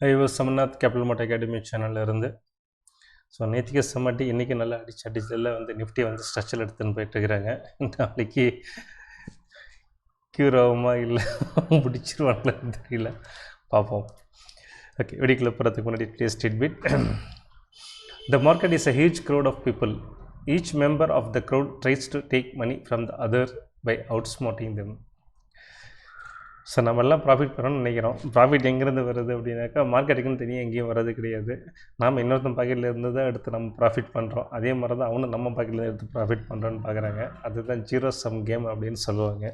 ஐவர் சமநாத் கேபிட்டல் மார்ட் அகாடமி சேனல்ல இருந்து. ஸோ நேற்றுக்கு சமாட்டி இன்றைக்கி நல்லா அடிச்சு அடிச்சதில் வந்து நிஃப்டி வந்து ஸ்ட்ரக்சர் எடுத்துன்னு போயிட்டுருக்குறாங்க நாளைக்கு க்யூர் ஆகுமா இல்லை பிடிச்சிருவாங்களான்னு தெரியல. பார்ப்போம். ஓகே வெடிக்கல போகிறதுக்கு முன்னாடி taste it bit market is a huge crowd of people each member of the crowd tries to take money from the other by outsmarting them so நம்ம எல்லாம் ப்ராஃபிட் பண்ணணும்னு நினைக்கிறோம். ப்ராஃபிட் எங்கேருந்து வருது அப்படின்னாக்கா மார்க்கெட்டுக்குன்னு தனியாக எங்கேயும் வரது கிடையாது. நாம் இன்னொருத்தன் பாக்கெட்லேருந்து இருந்து தான் எடுத்து நம்ம ப்ராஃபிட் பண்ணுறோம் அதே மாதிரி தான் அவனும் நம்ம பாக்கெட்டில் எடுத்து ப்ராஃபிட் பண்ணுறோன்னு பார்க்குறாங்க அதுதான் ஜீரோ சம் கேம் அப்படின்னு சொல்லுவாங்க.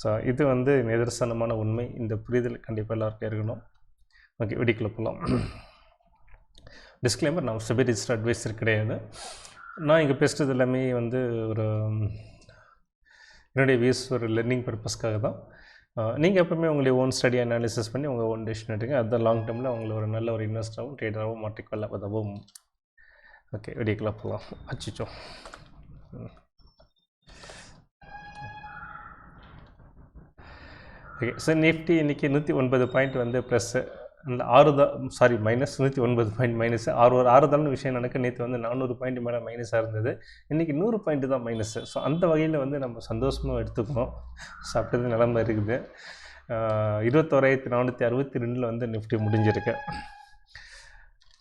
ஸோ இது வந்து நிதர்சனமான உண்மை. இந்த புரிதல் கண்டிப்பாக எல்லாருக்கும் இருக்கணும். ஓகே வெடிக்குள்ள போகலாம் டிஸ்க்ளைமர் நான் செபி ரிஜிஸ்டர் அட்வைசர் கிடையாது. நான் இங்கே பேசுகிறது எல்லாமே வந்து ஒரு என்னுடைய வியூஸ் ஒரு லெர்னிங் பர்பஸ்க்காக தான் நீங்கள் எப்பவுமே உங்களுடைய ஓன் ஸ்டடி அனாலிசிஸ் பண்ணி உங்கள் ஓன் டெசிஷன் எடுங்க. அதுதான் லாங் டேர்மில் உங்களை ஒரு நல்ல ஒரு இன்வெஸ்டராகவும் ட்ரேடராகவும் மாற்றிக்கொள்ள உதவும். ஓகே வெடிக்கலாம் போகலாம் அச்சிச்சோ. ஓகே சார் நிஃப்டி இன்றைக்கி நூற்றி ஒன்பது பாயிண்ட் வந்து ப்ளஸ்ஸு ஆறுதல் சாரி மைனஸ் நூற்றி ஒன்பது பாயிண்ட் மைனஸ் ஆறு ஒரு ஆறுதல்னு விஷயம் நடக்க நேற்று வந்து நானூறு பாயிண்ட் மேலே மைனஸாக இருந்தது. இன்றைக்கி நூறு பாயிண்ட் தான் மைனஸு ஸோ அந்த வகையில் வந்து நம்ம சந்தோஷமாக எடுத்துக்கணும் சாப்பிட்டது நிலமை இருக்குது. இருபத்தோராயிரத்தி நானூற்றி அறுபத்தி ரெண்டில் வந்து நிஃப்டி முடிஞ்சிருக்கு.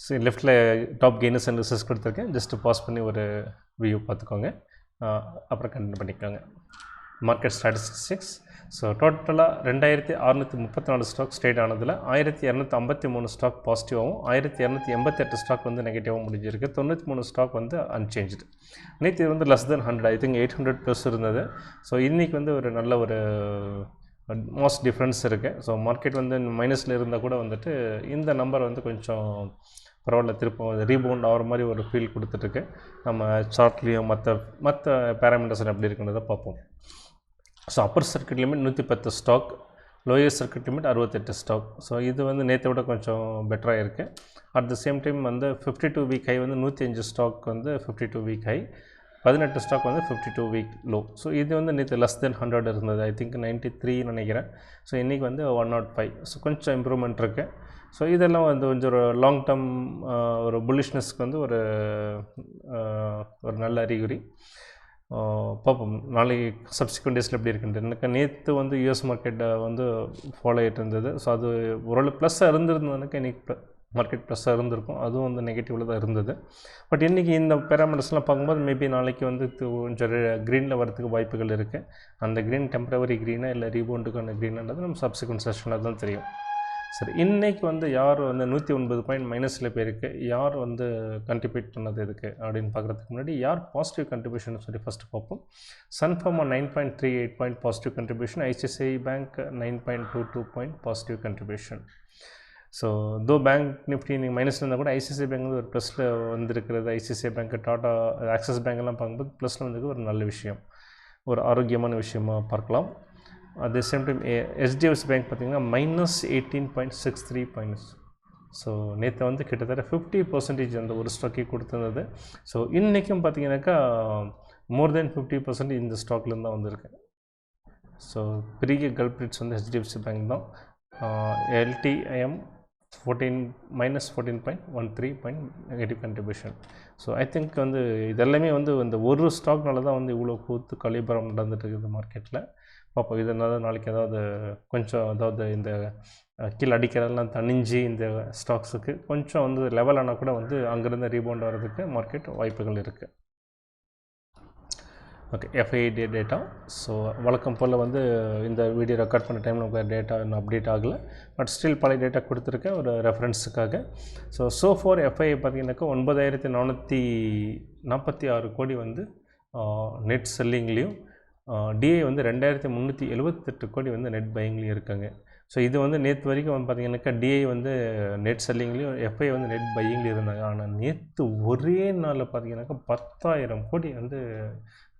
ஸோ லெஃப்ட்டில் டாப் கெய்னர்ஸ் அண்ட் ரிசர்ச் கொடுத்துருக்கேன். ஜஸ்ட்டு பாஸ் பண்ணி ஒரு வியூ பார்த்துக்கோங்க. அப்புறம் கண்டினியூ பண்ணிக்கோங்க. மார்க்கெட் ஸ்டாட்டிஸ்டிக்ஸ் ஸோ டோட்டலாக ரெண்டாயிரத்தி அறநூற்றி முப்பத்தி நாலு ஸ்டாக் ஸ்டேட் ஆனதில் ஆயிரத்தி இரநூத்தி ஐம்பத்தி மூணு ஸ்டாக் பாசிட்டிவாகவும் ஆயிரத்தி இரநூத்தி எண்பத்தெட்டு ஸ்டாக் வந்து நெகட்டிவாகவும் முடிஞ்சிருக்கு. தொண்ணூற்றி மூணு ஸ்டாக் வந்து அன்சேஞ்சு நேற்று வந்து less than hundred I think eight hundred plus இருந்தது. ஸோ இன்றைக்கி வந்து ஒரு நல்ல ஒரு மோஸ்ட் டிஃப்ரென்ஸ் இருக்குது ஸோ மார்க்கெட் வந்து மைனஸில் இருந்தால் கூட வந்துட்டு இந்த நம்பர் வந்து கொஞ்சம் பரவாயில்ல திருப்பம் ரீபவுண்ட் ஆகிற மாதிரி ஒரு ஃபீல் கொடுத்துட்ருக்கு நம்ம சார்ட்லேயும் மற்ற மற்ற பேராமீட்டர்ஸ் எப்படி இருக்குன்றதை பார்ப்போம். ஸோ அப்பர் சர்க்கியூட் லிமிட் நூற்றி பத்து ஸ்டாக் லோயர் சர்க்கியூட் லிமிட் அறுபத்தெட்டு ஸ்டாக் ஸோ இது வந்து நேற்றை விட கொஞ்சம் பெட்டராக இருக்குது அட் த சேம் டைம் வந்து ஃபிஃப்டி டூ வீக் ஹை வந்து நூற்றி அஞ்சு ஸ்டாக் வந்து ஃபிஃப்டி டூ வீக் ஹை பதினெட்டு ஸ்டாக் வந்து fifty two week low so இது வந்து நேற்று லெஸ் தென் ஹண்ட்ரட் இருந்தது. ஐ திங்க் நைன்ட்டி த்ரீ நினைக்கிறேன். ஸோ இன்றைக்கி வந்து ஒன் நாட் ஃபைவ் ஸோ கொஞ்சம் இம்ப்ரூவ்மெண்ட் இருக்குது ஸோ இதெல்லாம் வந்து கொஞ்சம் ஒரு லாங் டேர்ம் ஒரு புல்லிஷ்னஸ்க்கு வந்து ஒரு ஒரு நல்ல அறிகுறி. பார்ப்போம் நாளைக்கு சப்சிக்வெண்ட் டேஸில் எப்படி இருக்குன்ட்டு. எனக்கு நேற்று வந்து யூஎஸ் மார்க்கெட்டை வந்து ஃபாலோ ஆகிட்டு இருந்தது ஸோ அது ஓரளவு ப்ளஸ்ஸாக இருந்திருந்ததுனாக்கா இன்றைக்கி மார்க்கெட் ப்ளஸ்ஸாக இருந்திருக்கும். அதுவும் வந்து நெகட்டிவில் தான் இருந்தது. பட் இன்றைக்கி இந்த பேராமீட்டர்ஸ்லாம் பார்க்கும்போது மேபி நாளைக்கு வந்து கொஞ்சம் க்ரீனில் வரதுக்கு வாய்ப்புகள் இருக்குது அந்த க்ரீன் டெம்பரவரி க்ரீனாக இல்லை ரீபவுண்டுக்கான க்ரீனான்றது நம்ம சப்சிக்வெண்ட் செஷனாக தான் தெரியும். சரி இன்றைக்கி வந்து யார் வந்து நூற்றி ஒன்பது பாயிண்ட் மைனஸில் போயிருக்கு? யார் வந்து கண்ட்ரிபியூட் பண்ணது இதுக்கு அப்படின்னு பார்க்குறதுக்கு முன்னாடி யார் பாசிட்டிவ் கண்ட்ரிபியூஷன் சொல்லி ஃபஸ்ட்டு பார்ப்போம். Sun Pharma nine point three eight point positive contribution ICICI bank nine point two two point positive contribution so though bank Nifty நீங்கள் மைனஸ் இருந்தால் கூட ஐசிஐசிஐ பேங்க் வந்து ஒரு ப்ளஸில் வந்திருக்கிறது. ஐசிஐசிஐ பேங்க் டாட்டா ஆக்சிஸ் பேங்க்லாம் பார்க்கும்போது ப்ளஸில் வந்துருக்கு ஒரு நல்ல விஷயம். ஒரு ஆரோக்கியமான விஷயமாக பார்க்கலாம். At the same time HDFC bank பார்த்திங்கன்னா minus eighteen point six three points so நேற்று வந்து கிட்டத்தட்ட ஃபிஃப்டி பர்சன்டேஜ் அந்த ஒரு ஸ்டாக்கே கொடுத்துருந்தது. ஸோ இன்றைக்கும் பார்த்தீங்கன்னாக்கா மோர் தென் ஃபிஃப்டி பர்சன்ட் இந்த ஸ்டாக்லேருந்து தான் வந்திருக்கு. ஸோ பெரிய கல்பிரிட்ஸ் வந்து ஹெச்டிஎஃப்சி பேங்க் தான். LTIM fourteen minus fourteen point one three point negative contribution so I think வந்து இதெல்லாமே வந்து இந்த ஒரு ஸ்டாக்னால தான் வந்து இவ்வளோ கூத்து கலிபரம் நடந்துட்டு இருக்குது மார்க்கெட்டில் பார்ப்போம். இதனால நாளைக்கு ஏதாவது கொஞ்சம் அதாவது இந்த கீழே அடிக்கிறதெல்லாம் தணிஞ்சு இந்த ஸ்டாக்ஸுக்கு கொஞ்சம் வந்து லெவல் ஆனால் கூட வந்து அங்கேருந்து ரீபவுண்ட் வர்றதுக்கு மார்க்கெட் வாய்ப்புகள் இருக்குது ஓகே எஃப்ஐடி டேட்டா ஸோ வழக்கம் போல் வந்து இந்த வீடியோ ரெக்கார்ட் பண்ண டைமில் நமக்கு டேட்டா இன்னும் அப்டேட் ஆகலை. பட் ஸ்டில் பழைய டேட்டா கொடுத்துருக்கேன் ஒரு ரெஃபரன்ஸுக்காக ஸோ ஸோ ஃபோர் எஃப்ஐ பார்த்தீங்கன்னாக்கா ஒன்பதாயிரத்தி நானூற்றி நாற்பத்தி ஆறு கோடி வந்து நெட் செல்லிங்லேயும் டிஐ வந்து ரெண்டாயிரத்தி முந்நூற்றி எழுபத்தெட்டு கோடி வந்து நெட் பையிங்லேயும் இருக்காங்க. ஸோ இது வந்து நேற்று வரைக்கும் வந்து பார்த்திங்கனாக்கா டிஐ வந்து நெட் செல்லிங்லேயும் எஃப்ஐ வந்து நெட் பையிங்லேயும் இருந்தாங்க. ஆனால் நேற்று ஒரே நாளில் பார்த்திங்கனாக்கா பத்தாயிரம் கோடி வந்து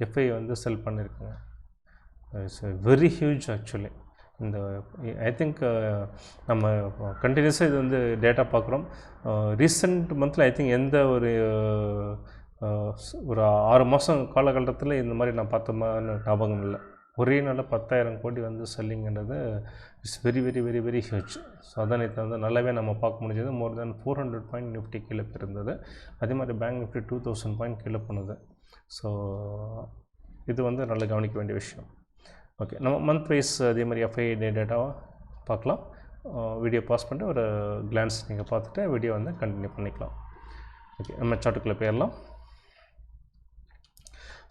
எஃப்ஐ வந்து செல் பண்ணியிருக்காங்க இட்ஸ் வெரி ஹியூஜ் ஆக்சுவலி இந்த ஐ திங்க் நம்ம கண்டினியூஸாக இது வந்து டேட்டா பார்க்குறோம் ரீசெண்ட் மந்தில் ஐ திங்க் எந்த ஒரு ஒரு ஆறு மாதம் காலகட்டத்தில் இந்த மாதிரி நான் பார்த்த மாதிரி ஞாபகம் இல்லை. ஒரே நாளில் பத்தாயிரம் கோடி வந்து செல்லிங்கிறது it's very very very very huge so அதான் நேற்று வந்து நல்லாவே நம்ம பார்க்க முடிஞ்சது. More than four hundred point Nifty கீழே இருந்தது அதே மாதிரி bank Nifty two thousand point கீழே போனது. ஸோ இது வந்து நல்லா கவனிக்க வேண்டிய விஷயம். ஓகே நம்ம மந்த் வைஸ் அதே மாதிரி எஃப்ஐ டேட்டாவை பார்க்கலாம். வீடியோ பாஸ் பண்ணிட்டு ஒரு கிளான்ஸ் நீங்கள் பார்த்துட்டு வீடியோ வந்து கண்டினியூ பண்ணிக்கலாம். ஓகே நம்ம சார்ட்டுக்குள்ளே போயிடலாம்.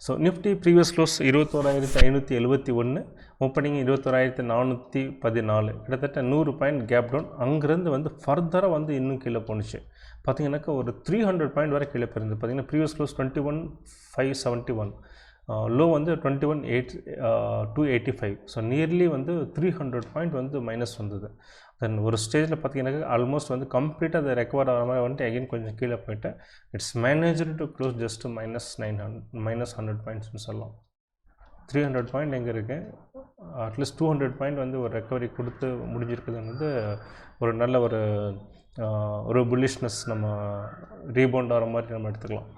ஸோ நிஃப்டி ப்ரீவியஸ் க்ளோஸ் இருபத்தோராயிரத்தி ஐநூற்றி எழுபத்தி ஒன்று ஓப்பனிங் இருபத்தோராயிரத்தி நானூற்றி பதினாலு. கிட்டத்தட்ட நூறு பாயிண்ட் கேப் டவுன் அங்கேருந்து வந்து ஃபர்தராக வந்து இன்னும் கீழே போணுச்சு. பார்த்தீங்கன்னாக்கா ஒரு த்ரீ ஹண்ட்ரட் பாயிண்ட் வரை கீழே போயிருந்து பார்த்தீங்கன்னா previous close twenty one five seventy one low வந்து twenty one eight two eighty five so nearly வந்து த்ரீ ஹண்ட்ரட் பாயிண்ட் வந்து மைனஸ் வந்தது. தென் ஒரு ஸ்டேஜில் பார்த்தீங்கன்னாக்கா ஆல்மோஸ்ட் வந்து கம்ப்ளீட்டாக அதை ரெக்கவர் ஆகிற மாதிரி வந்துட்டு அகைன் கொஞ்சம் கீழே போயிட்டேன் it's manager to close just minus nine hundred minus hundred பாயிண்ட்ஸ்னு சொல்லலாம். த்ரீ ஹண்ட்ரட் பாயிண்ட் எங்கே இருக்குது அட்லீஸ்ட் டூ ஹண்ட்ரட் பாயிண்ட் வந்து ஒரு ரெக்கவரி கொடுத்து முடிஞ்சிருக்குதுங்கிறது வந்து ஒரு நல்ல ஒரு ஒரு புல்லிஷ்னஸ் நம்ம ரீபவுண்ட் ஆகிற மாதிரி நம்ம எடுத்துக்கலாம்.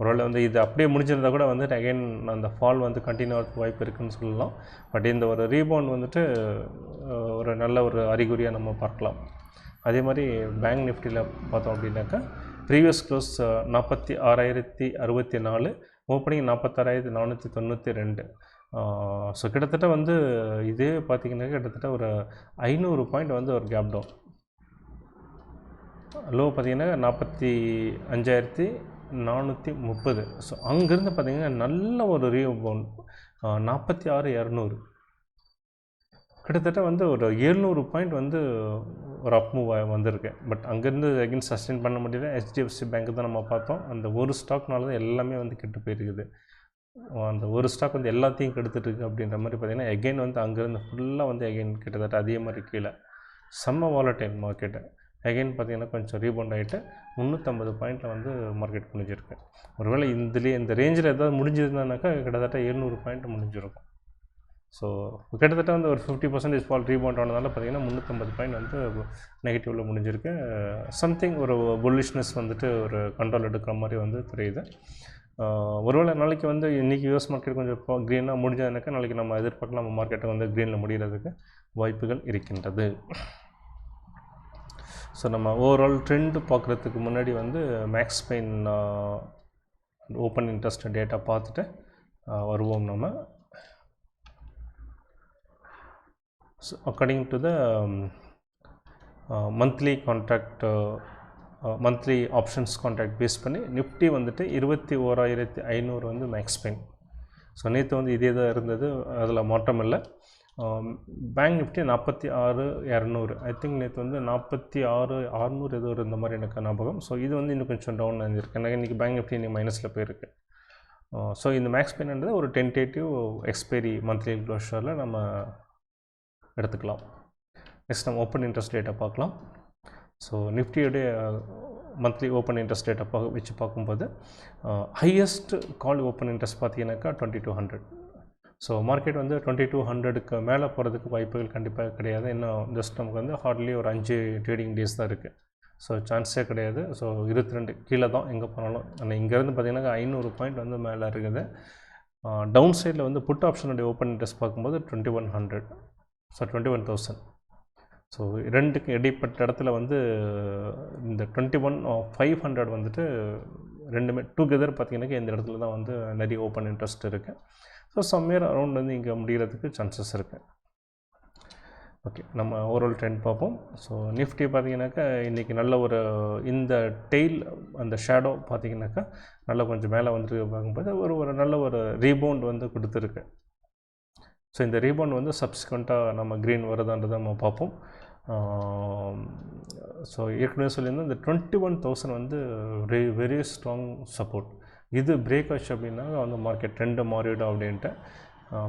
ஒருவேளை வந்து இது அப்படியே முடிஞ்சிருந்தால் கூட வந்துட்டு அகைன் அந்த ஃபால் வந்து கண்டினியூ ஆகிறதுக்கு வாய்ப்பு இருக்குதுன்னு சொல்லலாம். பட் இந்த ஒரு ரீபவுண்ட் வந்துட்டு ஒரு நல்ல ஒரு அறிகுறியாக நம்ம பார்க்கலாம். அதே மாதிரி பேங்க் நிஃப்டியில் பார்த்தோம் அப்படின்னாக்கா ப்ரீவியஸ் க்ளோஸ் நாற்பத்தி ஆறாயிரத்தி அறுபத்தி நாலு ஓப்பனிங் நாற்பத்தாறாயிரத்தி நானூற்றி தொண்ணூற்றி ரெண்டு. ஸோ கிட்டத்தட்ட வந்து இதே பார்த்திங்கனாக்கா கிட்டத்தட்ட ஒரு ஐநூறு பாயிண்ட் வந்து ஒரு கேப் டவுன் லோ பார்த்திங்கன்னா நாற்பத்தி அஞ்சாயிரத்தி நானூற்றி முப்பது. ஸோ அங்கேருந்து பார்த்திங்கன்னா நல்ல ஒரு ரீபவுண்ட் நாற்பத்தி ஆறு இரநூறு. கிட்டத்தட்ட வந்து ஒரு எழுநூறு பாயிண்ட் வந்து ஒரு அப் மூவ் வந்திருக்கு. பட் அங்கேருந்து அகைன் சஸ்டெயின் பண்ண முடியல. ஹெச்டிஎஃப்சி பேங்க் தான் நம்ம பார்த்தோம். அந்த ஒரு ஸ்டாக்னால தான் எல்லாமே வந்து கெட்டு போயிருக்குது. அந்த ஒரு ஸ்டாக் வந்து எல்லாத்தையும் கெடுத்துட்டு இருக்கு அப்படின்ற மாதிரி பார்த்திங்கன்னா எகெயின் வந்து அங்கேருந்து ஃபுல்லாக வந்து எகெயின் கிட்டத்தட்ட அதே மாதிரி கீழே. செம்ம வாலட்டைல் மார்க்கெட்டு அகைன் பார்த்திங்கன்னா கொஞ்சம் ரீபவுண்ட் ஆகிட்டு முந்நூற்றம்பது பாயிண்ட்டில் வந்து மார்க்கெட் முடிஞ்சிருக்கு ஒருவேளை இதுலேயே இந்த ரேஞ்சில் ஏதாவது முடிஞ்சிருந்தானாக்கா கிட்டத்தட்ட எழுநூறு பாயிண்ட் முடிஞ்சிருக்கும். ஸோ கிட்டத்தட்ட வந்து ஒரு ஃபிஃப்டி பர்சன்டேஜ் ஃபால் ரீபவுண்ட் ஆனதுனால பார்த்திங்கன்னா முந்நூற்றம்பது பாயிண்ட் வந்து நெகட்டிவில் முடிஞ்சிருக்கு. சம்திங் ஒரு புல்லிஷ்னஸ் வந்துட்டு ஒரு கண்ட்ரோல் எடுக்கிற மாதிரி வந்து தெரியுது. ஒருவேளை நாளைக்கு வந்து இன்றைக்கி யூஎஸ் மார்க்கெட் கொஞ்சம் இப்போ க்ரீனாக முடிஞ்சதுனாக்கா நாளைக்கு நம்ம எதிர்பார்க்கலாம் நம்ம மார்க்கெட்டை வந்து க்ரீனில் முடிகிறதுக்கு வாய்ப்புகள் இருக்கின்றது. ஸோ நம்ம ஓவரால் ட்ரெண்டு பார்க்குறதுக்கு முன்னாடி வந்து max pain open interest data பார்த்துட்டு வருவோம் நம்ம. So according to the monthly contract monthly options contract base பண்ணி நிஃப்டி வந்துட்டு இருபத்தி ஓராயிரத்தி ஐநூறு வந்து மேக்ஸ் பெயின் ஸோ நேற்று வந்து இதே தான் இருந்தது. அதில் மாற்றம் இல்லை. பேங்க் நிஃப்டி நாற்பத்தி ஆறு இரநூறு. ஐ திங்க் நேற்று வந்து நாற்பத்தி ஆறு அறநூறு ஏதோ இருந்த மாதிரி எனக்கு ஞாபகம். ஸோ இது வந்து இன்னும் கொஞ்சம் டவுன் ஆகிருக்கு எனக்கு இன்றைக்கி பேங்க் நிஃப்டி இன்னைக்கு மைனஸில் போயிருக்கு. ஸோ இந்த மேக்ஸ் பெயின்ன்றது ஒரு டென்டேட்டிவ் எக்ஸ்பைரி மந்த்லி க்ளோஷரில் நம்ம எடுத்துக்கலாம். நெக்ஸ்ட் நம்ம ஓப்பன் இன்ட்ரெஸ்ட் ரேட்டை பார்க்கலாம். ஸோ நிஃப்டியோடைய மந்த்லி ஓப்பன் இன்ட்ரெஸ்ட் ரேட்டை பார்க்க வச்சு பார்க்கும்போது ஹையஸ்ட் கால் ஓப்பன் இன்ட்ரெஸ்ட் பார்த்தீங்கன்னாக்கா twenty two hundred so market வந்து டுவெண்ட்டி டூ ஹண்ட்ரடுக்கு மேலே போகிறதுக்கு வாய்ப்புகள் கண்டிப்பாக கிடையாது. இன்னும் ஜஸ்ட் நமக்கு வந்து ஹார்ட்லி ஒரு அஞ்சு ட்ரேடிங் டேஸ் தான் இருக்குது ஸோ சான்ஸே கிடையாது. ஸோ இருபத்தி ரெண்டு கீழே தான் எங்கே போனாலும். ஆனால் இங்கேருந்து பார்த்தீங்கன்னா ஐநூறு பாயிண்ட் வந்து மேலே இருக்குது. டவுன் சைடில் வந்து புட் ஆப்ஷனுடைய ஓப்பன் இன்ட்ரெஸ்ட் பார்க்கும்போது twenty one hundred so twenty one thousand so ரெண்டுக்கு இடைப்பட்ட இடத்துல வந்து இந்த டுவெண்ட்டி ஒன் ஃபைவ் ஹண்ட்ரட் வந்துட்டு ரெண்டுமே டுகெதர் பார்த்தீங்கன்னாக்கா இந்த இடத்துல தான் வந்து நிறைய ஓப்பன் இன்ட்ரெஸ்ட் இருக்குது ஸோ சம்மியர் அரௌண்ட் வந்து இங்கே முடிகிறதுக்கு சான்சஸ் இருக்குது ஓகே நம்ம ஓவரால் ட்ரெண்ட் பார்ப்போம். ஸோ நிஃப்டி பார்த்தீங்கன்னாக்கா இன்றைக்கி நல்ல ஒரு இந்த டெய்ல் அந்த ஷேடோ பார்த்தீங்கன்னாக்கா நல்லா கொஞ்சம் மேலே வந்துட்டு பார்க்கும்போது ஒரு ஒரு நல்ல ஒரு ரீபவுண்ட் வந்து கொடுத்துருக்கு. ஸோ இந்த ரீபவுண்ட் வந்து சப்சிக்வெண்ட்டாக நம்ம க்ரீன் வருதான்றதை நம்ம பார்ப்போம். ஸோ ஏற்கனவே சொல்லியிருந்தோம் இந்த டுவெண்ட்டி ஒன் தௌசண்ட் வந்து வெரி வெரி ஸ்ட்ராங் சப்போர்ட் இது பிரேக் ஆச்சு அப்படின்னா வந்து மார்க்கெட் ட்ரெண்டு மாறிவிடும் அப்படின்ட்டு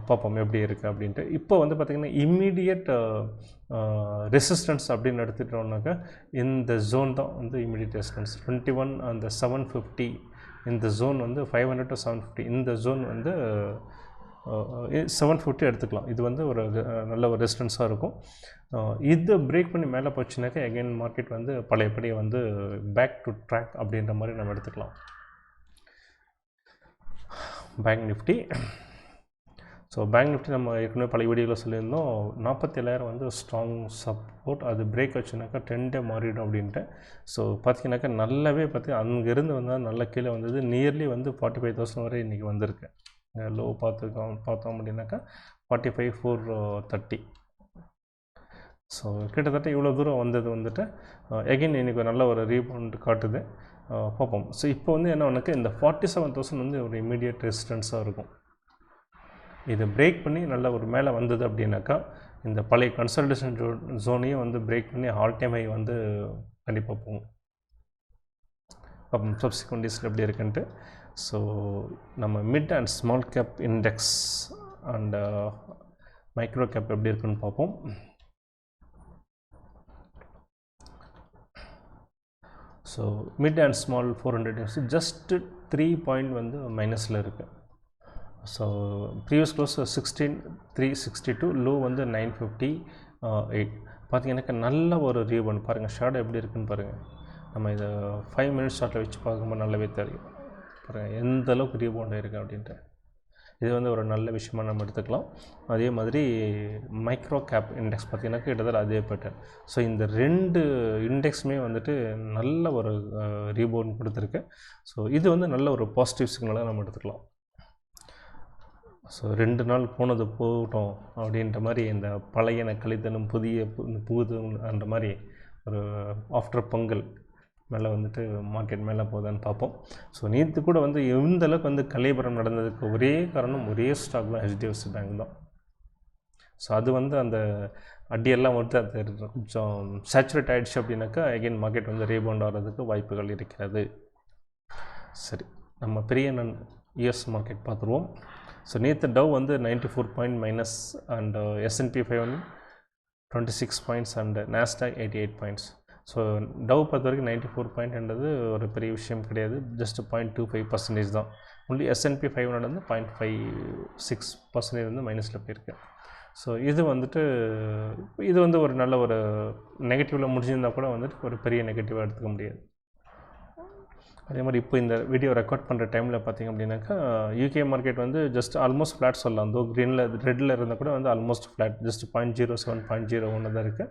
பார்ப்போம் எப்படி இருக்குது அப்படின்ட்டு. இப்போ வந்து பார்த்திங்கன்னா இம்மீடியட் ரெசிஸ்டன்ஸ் அப்படின்னு எடுத்துட்டோம்னாக்கா இந்த ஜோன் தான் வந்து இம்மீடியட் ரெசிஸ்டன்ஸ் டுவெண்ட்டி ஒன் அந்த செவன் ஃபிஃப்டி இந்த ஜோன் வந்து five hundred to seven fifty இந்த ஜோன் வந்து செவன் ஃபிஃப்டி எடுத்துக்கலாம். இது வந்து ஒரு நல்ல ஒரு ரெசிஸ்டன்ஸாக இருக்கும். இது பிரேக் பண்ணி மேலே போச்சுனாக்கா எகைன் மார்க்கெட் வந்து பழையபடி வந்து பேக் டு ட்ராக் அப்படின்ற மாதிரி நம்ம எடுத்துக்கலாம். Bank Nifty so bank Nifty நம்ம ஏற்கனவே பழைய வீடியோவில் சொல்லியிருந்தோம். நாற்பத்தேழாயிரம் வந்து ஸ்ட்ராங் சப்போர்ட் அது பிரேக் வச்சுனாக்கா ட்ரெண்டே மாறிடும் அப்படின்ட்டு. ஸோ பார்த்தீங்கன்னாக்கா நல்லாவே பார்த்தி அங்கேருந்து வந்தால் நல்ல கீழே வந்தது. நியர்லி வந்து ஃபார்ட்டி ஃபைவ் தௌசண்ட் வரை இன்றைக்கி வந்திருக்கு. லோ பார்த்துக்கோம் பார்த்தோம் அப்படின்னாக்கா forty five four thirty so கிட்டத்தட்ட இவ்வளோ தூரம் வந்தது வந்துட்டு. Uh, எகைன் இன்றைக்கி நல்ல ஒரு ரீபவுண்ட் காட்டுது. பார்ப்போம். ஸோ இப்போ வந்து என்ன உனக்கு இந்த ஃபார்ட்டி செவன் தௌசண்ட் வந்து ஒரு இமீடியட் ரெசிஸ்டன்ஸாக இருக்கும். இதை பிரேக் பண்ணி நல்ல ஒரு மேலே வந்தது அப்படின்னாக்கா இந்த பழைய கன்சல்டேஷன் ஜோ ஜோனையும் வந்து பிரேக் பண்ணி ஆல் டைம் ஹை வந்து கண்டிப்பாக போகும். அப்போ சப்சிக்வெண்ட் எப்படி இருக்குன்ட்டு ஸோ நம்ம mid and small cap index and micro cap எப்படி இருக்குன்னு பார்ப்போம். So mid and small four hundred just three point வந்து மைனஸில் இருக்குது so previous close sixteen three sixty two low வந்து நைன் ஃபிஃப்டி எயிட் uh, பார்த்தீங்கன்னாக்கா நல்ல ஒரு ரீபவுண்ட் பாருங்கள் ஷார்ட் எப்படி இருக்குன்னு பாருங்கள் நம்ம இதை ஃபைவ் மினிட்ஸ் ஷார்ட்டில் வச்சு பார்க்கும்போது நல்லாவே தெரியும். பாருங்கள் எந்த அளவுக்கு ரீபவுண்ட் ஆயிருக்கு அப்படின்ட்டு. இது வந்து ஒரு நல்ல விஷயமாக நம்ம எடுத்துக்கலாம். அதே மாதிரி மைக்ரோ கேப் இண்டெக்ஸ் பார்த்திங்கனாக்கா கிட்டத்தட்ட அதே பேட்டர் ஸோ இந்த ரெண்டு இண்டெக்ஸுமே வந்துட்டு நல்ல ஒரு ரீபவுண்ட் கொடுத்துருக்கு. ஸோ இது வந்து நல்ல ஒரு பாசிட்டிவ் சிக்னலாக நம்ம எடுத்துக்கலாம். ஸோ ரெண்டு நாள் போனது போகட்டும் அப்படின்ற மாதிரி இந்த பழையன கழித்தனும் புதிய பு- அந்த மாதிரி ஒரு ஆஃப்டர் பொங்கல் மேலே வந்துட்டு மார்க்கெட் மேலே போகுதான்னு பார்ப்போம். ஸோ நேற்று கூட வந்து எந்த அளவுக்கு வந்து கலைபுரம் நடந்ததுக்கு ஒரே காரணம் ஒரே ஸ்டாக் தான் ஹெச்டிஎஃப்சி பேங்க் தான். ஸோ அது வந்து அந்த அடியெல்லாம் வந்து அது கொஞ்சம் சேச்சுரேட் ஆகிடுச்சு அப்படின்னாக்கா அகெயின் மார்க்கெட் வந்து ரீபவுண்ட் ஆகிறதுக்கு வாய்ப்புகள் இருக்கிறது. சரி நம்ம பெரிய நன் யூஎஸ் மார்க்கெட் பார்த்துருவோம். ஸோ நேற்று டவ் வந்து ninety four point minus and S&P five one twenty six points and Nasdaq eighty eight points so Dow பொறுத்த வரைக்கும் நைன்ட்டி ஃபோர் பாயிண்ட்ன்றது ஒரு பெரிய விஷயம் கிடையாது. Just point two five percentage தான். ஒன்லி எஸ்என்பி ஃபைவ் ஹண்ட்ரட் வந்து பாயிண்ட் ஃபைவ் சிக்ஸ் பர்சன்டேஜ் வந்து மைனஸில் போயிருக்கு. ஸோ இது வந்துட்டு இது வந்து ஒரு நல்ல ஒரு நெகட்டிவில் முடிஞ்சிருந்தால் கூட வந்துட்டு ஒரு பெரிய நெகட்டிவாக எடுத்துக்க முடியாது. அதே மாதிரி இப்போ இந்த வீடியோ ரெக்கார்ட் பண்ணுற டைமில் பார்த்தீங்க அப்படின்னாக்கா யூகே மார்க்கெட் வந்து ஜஸ்ட் ஆல்மோஸ்ட் ஃப்ளாட் சொல்லலாம். தோ க்ரீனில் ரெட்டில் இருந்தால் கூட வந்து almost flat just point zero seven point zero ஒன்று தான் இருக்குது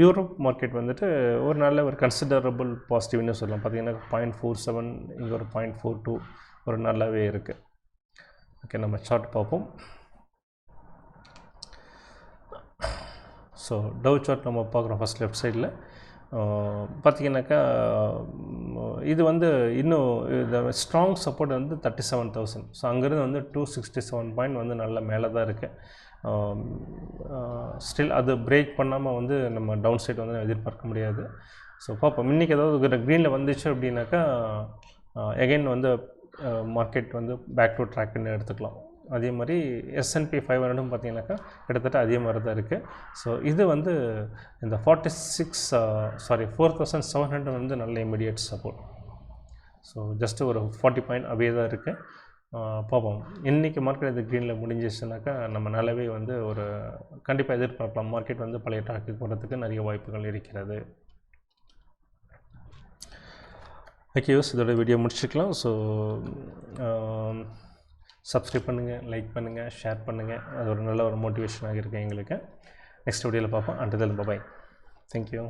யூரோப் மார்க்கெட் வந்துட்டு ஒரு நல்ல ஒரு கன்சிடரபிள் பாசிட்டிவ்னு சொல்லலாம். பார்த்தீங்கன்னா பாயிண்ட் ஃபோர் செவன் இங்கே ஒரு பாயிண்ட் ஃபோர் டூ ஒரு நல்லாவே இருக்குது ஓகே நம்ம சார்ட் பார்ப்போம். ஸோ டவ் சார்ட் நம்ம பார்க்குறோம் ஃபஸ்ட் லெஃப்ட் சைடில் பார்த்தீங்கன்னாக்கா இது வந்து இன்னும் இந்த ஸ்ட்ராங் சப்போர்ட் வந்து தேர்ட்டி செவன் தௌசண்ட் ஸோ அங்கேருந்து வந்து டூ சிக்ஸ்டி செவன் பாயிண்ட் வந்து நல்ல மேலே தான் இருக்குது ஸ்டில் அது பிரேக் பண்ணாமல் வந்து நம்ம டவுன் சைட் வந்து எதிர்பார்க்க முடியாது. ஸோ பார்ப்போம் இன்றைக்கி ஏதாவது க்ரீனில் வந்துச்சு அப்படின்னாக்கா எகைன் வந்து மார்க்கெட் வந்து பேக் டு ட்ராக்குன்னு எடுத்துக்கலாம். அதே மாதிரி எஸ்என்பி ஃபைவ் ஹண்ட்ரடும் பார்த்தீங்கன்னாக்கா கிட்டத்தட்ட அதே மாதிரி தான் இருக்குது ஸோ இது வந்து இந்த forty six sorry four thousand seven hundred வந்து நல்ல இமீடியட் சப்போர்ட் ஸோ ஜஸ்ட் ஒரு ஃபார்ட்டி பாயிண்ட் அப்படியே தான் இருக்குது பார்ப்போம். இன்றைக்கி மார்க்கெட் இது க்ரீனில் முடிஞ்சிச்சுனாக்கா நம்ம நல்லாவே வந்து ஒரு கண்டிப்பாக எதிர்பார்க்கலாம். மார்க்கெட் வந்து பழைய டாக்கு போகிறதுக்கு நிறைய வாய்ப்புகள் இருக்கிறது. ஓகே யூஸ் இதோட வீடியோ முடிச்சுக்கலாம். ஸோ சப்ஸ்கிரைப் பண்ணுங்கள் லைக் பண்ணுங்கள் ஷேர் பண்ணுங்கள் அது ஒரு நல்ல ஒரு மோட்டிவேஷனாக இருக்குது எங்களுக்கு. நெக்ஸ்ட் வீடியோவில் பார்ப்போம். And then bye bye thank you